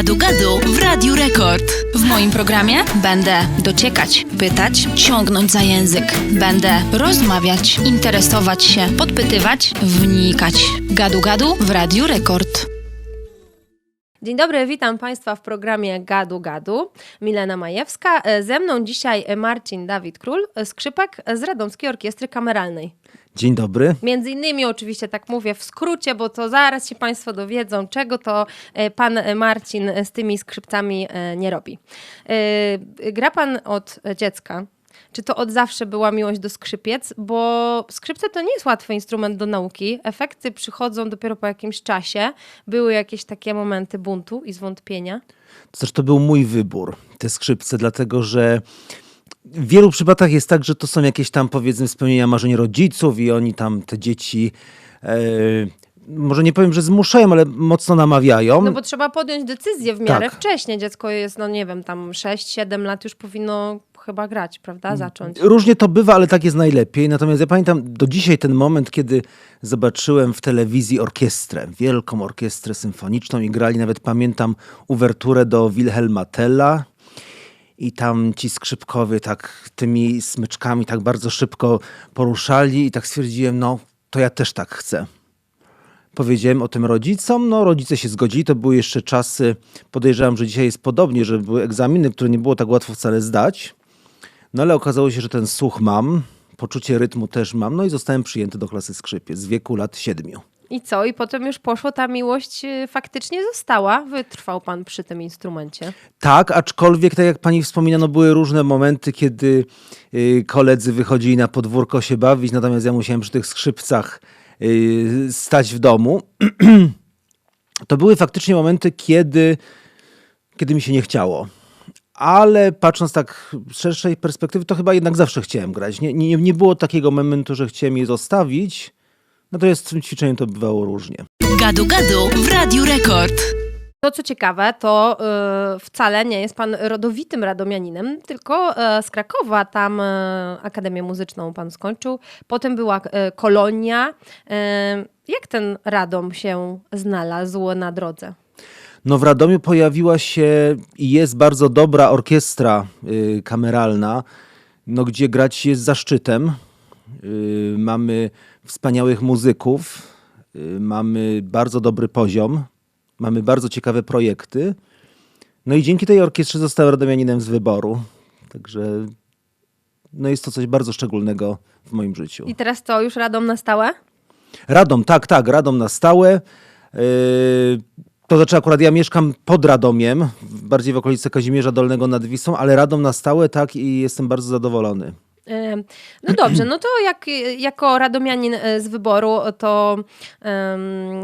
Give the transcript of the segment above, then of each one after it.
Gadu Gadu w Radiu Rekord. W moim programie będę dociekać, pytać, ciągnąć za język. Będę rozmawiać, interesować się, podpytywać, wnikać. Gadu Gadu w Radiu Rekord. Dzień dobry, witam Państwa w programie Gadu Gadu. Milena Majewska. E, Ze mną dzisiaj Marcin Dawid Król, e, skrzypek z Radomskiej Orkiestry Kameralnej. Dzień dobry. Między innymi oczywiście tak mówię w skrócie, bo to zaraz się Państwo dowiedzą, czego to e, pan Marcin z tymi skrzypcami e, nie robi. E, Gra pan od dziecka. Czy to od zawsze była miłość do skrzypiec? Bo skrzypce to nie jest łatwy instrument do nauki. Efekty przychodzą dopiero po jakimś czasie. Były jakieś takie momenty buntu i zwątpienia. To znaczy, to był mój wybór, te skrzypce, dlatego że w wielu przypadkach jest tak, że to są jakieś tam powiedzmy spełnienia marzeń rodziców i oni tam te dzieci. E, może nie powiem, że zmuszają, ale mocno namawiają. No bo trzeba podjąć decyzję w miarę Tak. wcześnie. Dziecko jest, no nie wiem, tam 6-7 lat już powinno chyba grać, prawda? Zacząć. Różnie to bywa, ale tak jest najlepiej. Natomiast ja pamiętam do dzisiaj ten moment, kiedy zobaczyłem w telewizji orkiestrę, wielką orkiestrę symfoniczną i grali nawet, pamiętam, uwerturę do Wilhelma Tella. I tam ci skrzypkowie tak tymi smyczkami tak bardzo szybko poruszali i tak stwierdziłem, no to ja też tak chcę. Powiedziałem o tym rodzicom, no rodzice się zgodzili, to były jeszcze czasy, podejrzewam, że dzisiaj jest podobnie, że były egzaminy, które nie było tak łatwo wcale zdać. No ale okazało się, że ten słuch mam, poczucie rytmu też mam, no i zostałem przyjęty do klasy skrzypiec w wieku lat siedmiu. I co? I potem już poszło, ta miłość y, faktycznie została. Wytrwał pan przy tym instrumencie. Tak, aczkolwiek, tak jak pani wspomina, no były różne momenty, kiedy y, koledzy wychodzili na podwórko się bawić, natomiast ja musiałem przy tych skrzypcach y, stać w domu. to były faktycznie momenty, kiedy, kiedy mi się nie chciało. Ale patrząc tak z szerszej perspektywy, to chyba jednak zawsze chciałem grać. Nie, nie, nie było takiego momentu, że chciałem je zostawić. Natomiast z tym ćwiczeniem to bywało różnie. Gadu Gadu w Radiu Rekord. To, co ciekawe, to y, wcale nie jest pan rodowitym radomianinem, tylko y, z Krakowa, tam y, Akademię Muzyczną pan skończył. Potem była y, kolonia. Y, jak ten Radom się znalazł na drodze? No w Radomiu pojawiła się i jest bardzo dobra orkiestra y, kameralna, no, gdzie grać jest zaszczytem. Y, mamy wspaniałych muzyków, y, mamy bardzo dobry poziom, mamy bardzo ciekawe projekty. No i dzięki tej orkiestrze zostałem radomianinem z wyboru. Także no jest to coś bardzo szczególnego w moim życiu. I teraz to już Radom na stałe? Radom, tak, tak, Radom na stałe. Yy, To znaczy akurat ja mieszkam pod Radomiem, bardziej w okolicy Kazimierza Dolnego nad Wisłą, ale Radom na stałe, tak, i jestem bardzo zadowolony. No dobrze, no to jak, jako radomianin e, z wyboru, to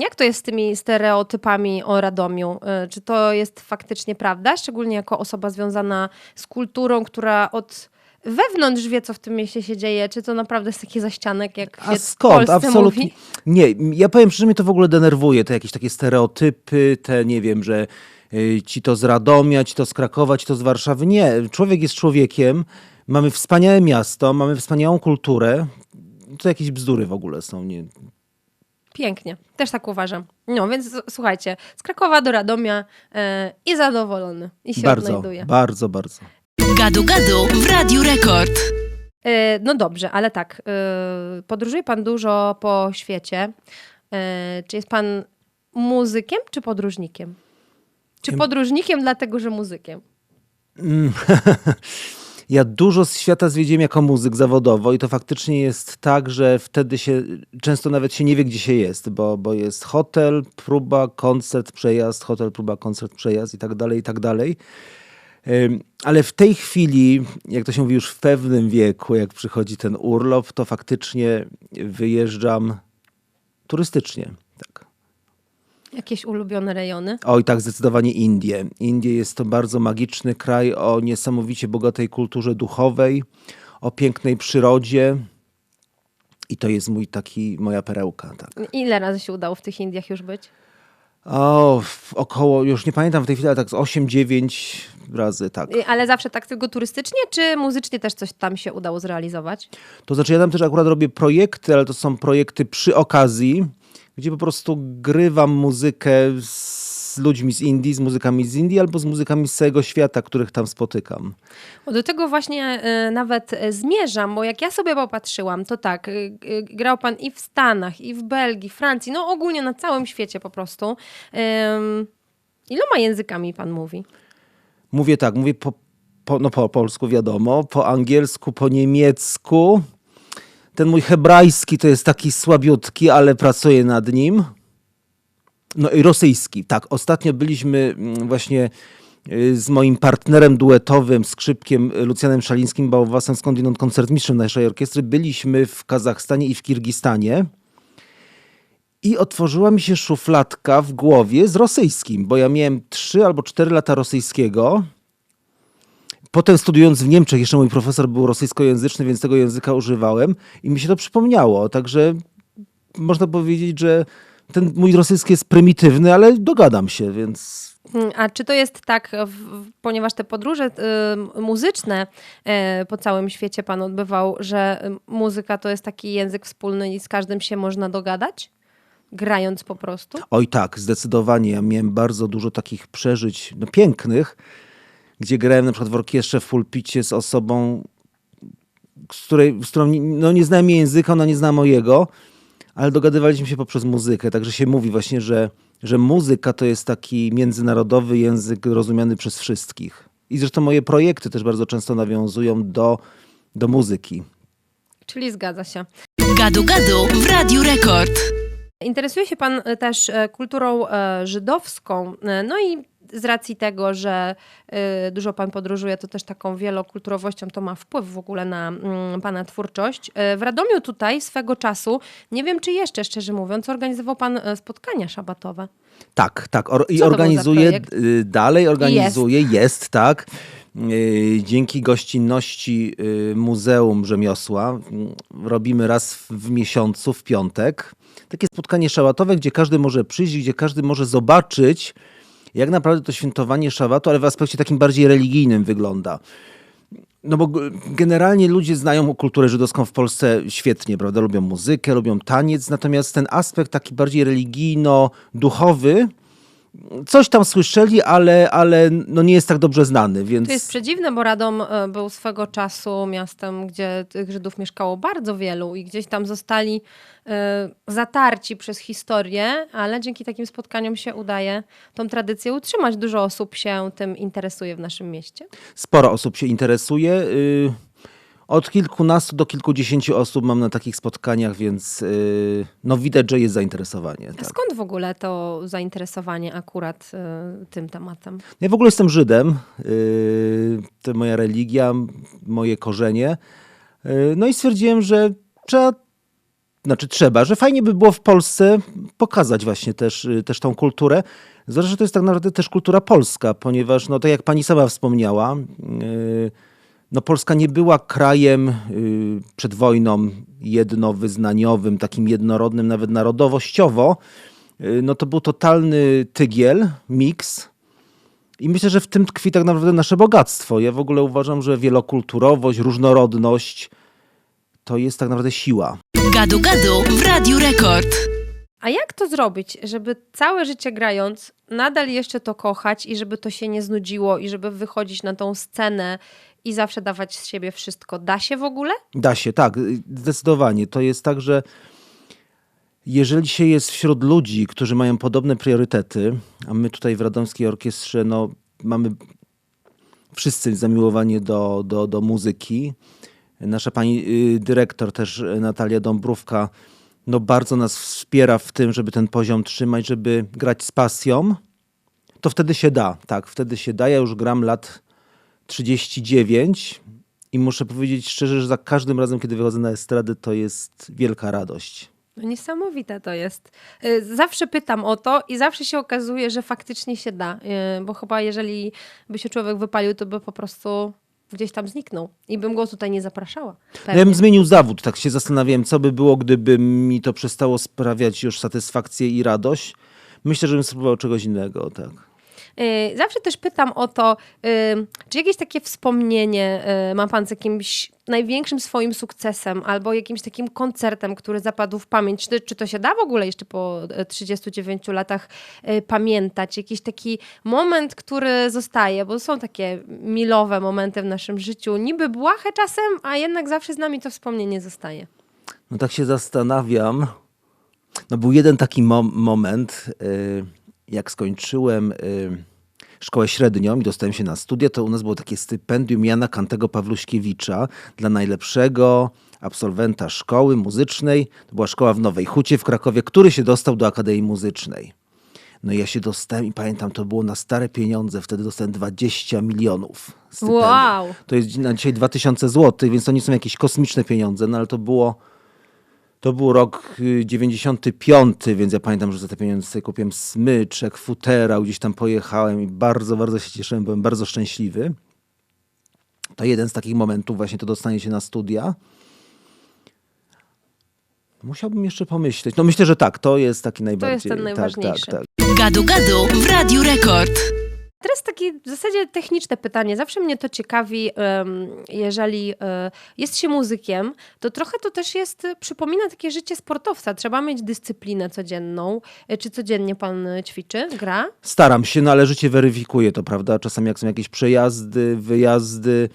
jak to jest z tymi stereotypami o Radomiu? E, Czy to jest faktycznie prawda? Szczególnie jako osoba związana z kulturą, która od wewnątrz wie, co w tym mieście się dzieje. Czy to naprawdę jest taki zaścianek, jak A się skąd? Absolutnie. mówi? Nie, ja powiem szczerze, mnie to w ogóle denerwuje, te jakieś takie stereotypy, te nie wiem, że ci to z Radomia, ci to z Krakowa, ci to z Warszawy. Nie, człowiek jest człowiekiem, mamy wspaniałe miasto, mamy wspaniałą kulturę. To jakieś bzdury w ogóle są. Nie, Pięknie, też tak uważam. No więc słuchajcie, z Krakowa do Radomia e, i zadowolony. I się bardzo, odnajduje. bardzo, bardzo. Gadu Gadu w Radiu Rekord. E, No dobrze, ale tak. e, Podróżuje pan dużo po świecie. Czy jest pan muzykiem, czy podróżnikiem? Czy podróżnikiem, dlatego że muzykiem? Ja dużo z świata zwiedziłem jako muzyk zawodowo i to faktycznie jest tak, że wtedy się często nawet się nie wie, gdzie się jest, bo, bo jest hotel, próba, koncert, przejazd, hotel, próba, koncert, przejazd i tak dalej, i tak dalej. Ale w tej chwili, jak to się mówi już w pewnym wieku, jak przychodzi ten urlop, to faktycznie wyjeżdżam turystycznie. Jakieś ulubione rejony? Oj, tak, zdecydowanie Indie. Indie jest to bardzo magiczny kraj o niesamowicie bogatej kulturze duchowej, o pięknej przyrodzie. I to jest mój taki, moja perełka. Tak. Ile razy się udało w tych Indiach już być? O, około, już nie pamiętam w tej chwili, ale tak z 8-9 razy, tak. Ale zawsze tak tylko turystycznie, czy muzycznie też coś tam się udało zrealizować? To znaczy ja tam też akurat robię projekty, ale to są projekty przy okazji, gdzie po prostu grywam muzykę z ludźmi z Indii, z muzykami z Indii albo z muzykami z całego świata, których tam spotykam. Do tego właśnie e, nawet e, zmierzam, bo jak ja sobie popatrzyłam, to tak, e, grał pan i w Stanach, i w Belgii, Francji, no ogólnie na całym świecie po prostu. Iloma językami pan mówi? Mówię tak, mówię po, po, no po polsku wiadomo, po angielsku, po niemiecku. Ten mój hebrajski to jest taki słabiutki, ale pracuję nad nim. No i rosyjski, tak. Ostatnio byliśmy mm, właśnie y, z moim partnerem duetowym, skrzypkiem y, Lucjanem Szalińskim, bałwasem skądinąd koncertmistrzem naszej orkiestry. Byliśmy w Kazachstanie i w Kirgistanie. I otworzyła mi się szufladka w głowie z rosyjskim, bo ja miałem 3 albo 4 lata rosyjskiego. Potem studiując w Niemczech, jeszcze mój profesor był rosyjskojęzyczny, więc tego języka używałem i mi się to przypomniało. Także można powiedzieć, że ten mój rosyjski jest prymitywny, ale dogadam się, więc Hmm, A czy to jest tak, w, ponieważ te podróże y, muzyczne y, po całym świecie pan odbywał, że muzyka to jest taki język wspólny i z każdym się można dogadać? Grając po prostu? Oj tak, zdecydowanie. Ja miałem bardzo dużo takich przeżyć no, pięknych, gdzie grałem na przykład w orkiestrze w pulpicie z osobą, z, której, z którą nie- no, nie znałem jej języka, ona nie zna mojego, ale dogadywaliśmy się poprzez muzykę. Także się mówi właśnie, że, że muzyka to jest taki międzynarodowy język rozumiany przez wszystkich. I zresztą moje projekty też bardzo często nawiązują do, do muzyki. Czyli zgadza się. Gadu Gadu w Radiu Rekord. Interesuje się Pan e, też e, kulturą e, żydowską, no i z racji tego, że e, dużo Pan podróżuje, to też taką wielokulturowością to ma wpływ w ogóle na mm, Pana twórczość. E, W Radomiu tutaj swego czasu, nie wiem czy jeszcze, szczerze mówiąc, organizował Pan e, spotkania szabatowe. Tak, tak. Or- I organizuje y, dalej, organizuje, jest, tak. Y, Dzięki gościnności y, Muzeum Rzemiosła y, robimy raz w- w miesiącu, w piątek, takie spotkanie szałatowe, gdzie każdy może przyjść, gdzie każdy może zobaczyć, jak naprawdę to świętowanie szawatu, ale w aspekcie takim bardziej religijnym wygląda. No bo generalnie ludzie znają kulturę żydowską w Polsce świetnie, prawda? Lubią muzykę, lubią taniec, natomiast ten aspekt taki bardziej religijno-duchowy, coś tam słyszeli, ale, ale no nie jest tak dobrze znany, więc... To jest przedziwne, bo Radom e, był swego czasu miastem, gdzie tych Żydów mieszkało bardzo wielu i gdzieś tam zostali e, zatarci przez historię, ale dzięki takim spotkaniom się udaje tą tradycję utrzymać. Dużo osób się tym interesuje w naszym mieście. Sporo osób się interesuje. y, Od kilkunastu do kilkudziesięciu osób mam na takich spotkaniach, więc y, no widać, że jest zainteresowanie. A Tak. skąd w ogóle to zainteresowanie akurat e, tym tematem? Ja w ogóle jestem Żydem. y, To moja religia, moje korzenie. Y, No i stwierdziłem, że trzeba, znaczy trzeba, że fajnie by było w Polsce pokazać właśnie też, y, też tą kulturę. Zwłaszcza, że to jest tak naprawdę też kultura polska, ponieważ, no tak jak pani sama wspomniała, y, no Polska nie była krajem y, przed wojną jednowyznaniowym, takim jednorodnym, nawet narodowościowo. Y, No to był totalny tygiel, miks. I myślę, że w tym tkwi tak naprawdę nasze bogactwo. Ja w ogóle uważam, że wielokulturowość, różnorodność to jest tak naprawdę siła. Gadu Gadu w Radiu Rekord. A jak to zrobić, żeby całe życie grając nadal jeszcze to kochać i żeby to się nie znudziło i żeby wychodzić na tą scenę i zawsze dawać z siebie wszystko? Da się w ogóle? Da się, tak, y, zdecydowanie. To jest tak, że jeżeli się jest wśród ludzi, którzy mają podobne priorytety, a my tutaj w Radomskiej Orkiestrze no, mamy wszyscy zamiłowanie do, do, do muzyki. Nasza pani y, dyrektor też y, Natalia Dąbrówka no, bardzo nas wspiera w tym, żeby ten poziom trzymać, żeby grać z pasją. To wtedy się da, tak, wtedy się da. Ja już gram lat 39 i muszę powiedzieć szczerze, że za każdym razem, kiedy wychodzę na estradę, to jest wielka radość. No niesamowite to jest. Y, Zawsze pytam o to i zawsze się okazuje, że faktycznie się da. Y, Bo chyba jeżeli by się człowiek wypalił, to by po prostu gdzieś tam zniknął i bym go tutaj nie zapraszała. No ja Pewnie. bym zmienił zawód, tak się zastanawiałem, co by było, gdyby mi to przestało sprawiać już satysfakcję i radość. Myślę, że bym spróbował czegoś innego, tak. Y, Zawsze też pytam o to, y, czy jakieś takie wspomnienie y, ma pan z jakimś największym swoim sukcesem albo jakimś takim koncertem, który zapadł w pamięć? Czy, czy to się da w ogóle jeszcze po e, 39 latach y, pamiętać? Jakiś taki moment, który zostaje, bo są takie milowe momenty w naszym życiu, niby błahe czasem, a jednak zawsze z nami to wspomnienie zostaje. No tak się zastanawiam. No był jeden taki mom- moment, y, jak skończyłem y, szkołę średnią i dostałem się na studia, to u nas było takie stypendium Jana Kantego Pawluśkiewicza dla najlepszego absolwenta szkoły muzycznej. To była szkoła w Nowej Hucie w Krakowie, który się dostał do Akademii Muzycznej. No i ja się dostałem i pamiętam, to było na stare pieniądze, wtedy dostałem 20 milionów stypendium. Wow! To jest na dzisiaj 2000 zł, więc to nie są jakieś kosmiczne pieniądze, no ale to było to był rok y, 95, więc ja pamiętam, że za te pieniądze sobie kupiłem smyczek, futerał, gdzieś tam pojechałem i bardzo, bardzo się cieszyłem, byłem bardzo szczęśliwy. To jeden z takich momentów, właśnie to dostanie się na studia. Musiałbym jeszcze pomyśleć. No myślę, że tak, to jest taki najbardziej... ten tak, najważniejszy. Tak, tak. Gadu Gadu w Radiu Rekord. Teraz takie w zasadzie techniczne pytanie. Zawsze mnie to ciekawi, jeżeli e, jest się muzykiem, to trochę to też jest, e, przypomina takie życie sportowca. Trzeba mieć dyscyplinę codzienną. E, Czy codziennie pan ćwiczy, gra? Staram się, no ale życie weryfikuje to, prawda? Czasami jak są jakieś przejazdy, wyjazdy,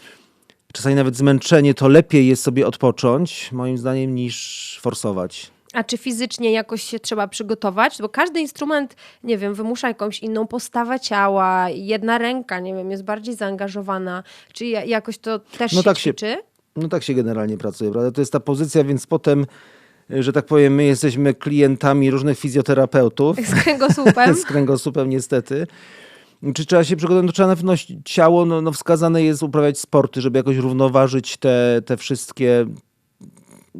czasami nawet zmęczenie, to lepiej jest sobie odpocząć, moim zdaniem, niż forsować. A czy fizycznie jakoś się trzeba przygotować? Bo każdy instrument, nie wiem, wymusza jakąś inną postawę ciała. Jedna ręka, nie wiem, jest bardziej zaangażowana. Czy ja- jakoś to też No się tak się- ćwiczy? No tak się generalnie pracuje, prawda? To jest ta pozycja, więc potem, y, że tak powiem, my jesteśmy klientami różnych fizjoterapeutów. Z kręgosłupem? z kręgosłupem niestety. Czy trzeba się przygotować? No, trzeba na pewno ciało, no, no wskazane jest uprawiać sporty, żeby jakoś równoważyć te, te wszystkie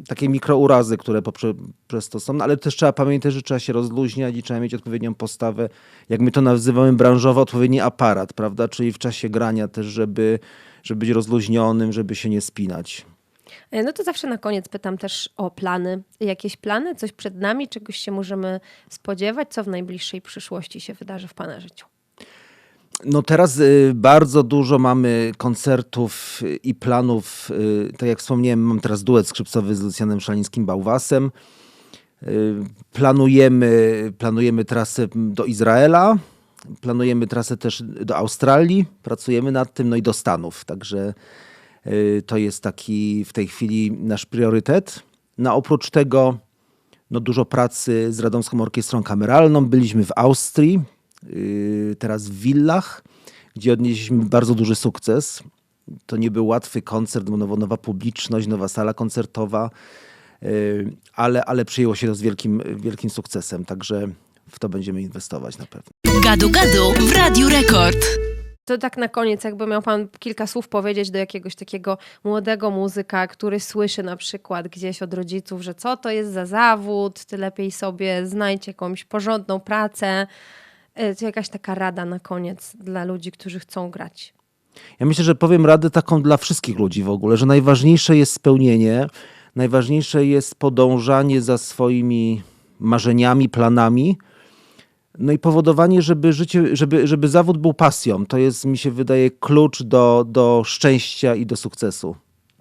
takie mikrourazy, które poprze, przez to są, no, ale też trzeba pamiętać, że trzeba się rozluźniać i trzeba mieć odpowiednią postawę, jak my to nazywamy branżowo, odpowiedni aparat, prawda? Czyli w czasie grania też, żeby, żeby być rozluźnionym, żeby się nie spinać. E, No to zawsze na koniec pytam też o plany. Jakieś plany, coś przed nami, czegoś się możemy spodziewać, co w najbliższej przyszłości się wydarzy w Pana życiu? No teraz y, bardzo dużo mamy koncertów i planów. y, tak jak wspomniałem, mam teraz duet skrzypcowy z Lucjanem Szalińskim-Bałwasem. Y, planujemy, planujemy trasę do Izraela, planujemy trasę też do Australii, pracujemy nad tym, no i do Stanów. Także to jest taki w tej chwili nasz priorytet. No oprócz tego no dużo pracy z Radomską Orkiestrą Kameralną. Byliśmy w Austrii, teraz w Willach, gdzie odnieśliśmy bardzo duży sukces. To nie był łatwy koncert, bo nowa publiczność, nowa sala koncertowa, yy, ale, ale przyjęło się to z wielkim, wielkim sukcesem, także w to będziemy inwestować na pewno. Gadu Gadu w Radiu Rekord. To tak na koniec, jakby miał Pan kilka słów powiedzieć do jakiegoś takiego młodego muzyka, który słyszy na przykład gdzieś od rodziców, że co to jest za zawód, ty lepiej sobie znajdź jakąś porządną pracę. E, To jakaś taka rada na koniec dla ludzi, którzy chcą grać. Ja myślę, że powiem radę taką dla wszystkich ludzi w ogóle, że najważniejsze jest spełnienie, najważniejsze jest podążanie za swoimi marzeniami, planami. No i powodowanie, żeby życie, żeby, żeby zawód był pasją. To jest, mi się wydaje, klucz do, do szczęścia i do sukcesu.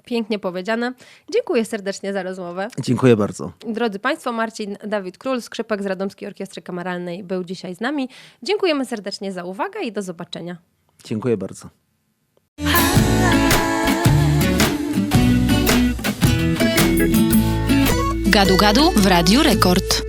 Pięknie powiedziane. Dziękuję serdecznie za rozmowę. Dziękuję bardzo. Drodzy Państwo, Marcin Dawid Król, skrzypek z Radomskiej Orkiestry Kameralnej był dzisiaj z nami. Dziękujemy serdecznie za uwagę i do zobaczenia. Dziękuję bardzo. Gadu Gadu w Radiu Rekord.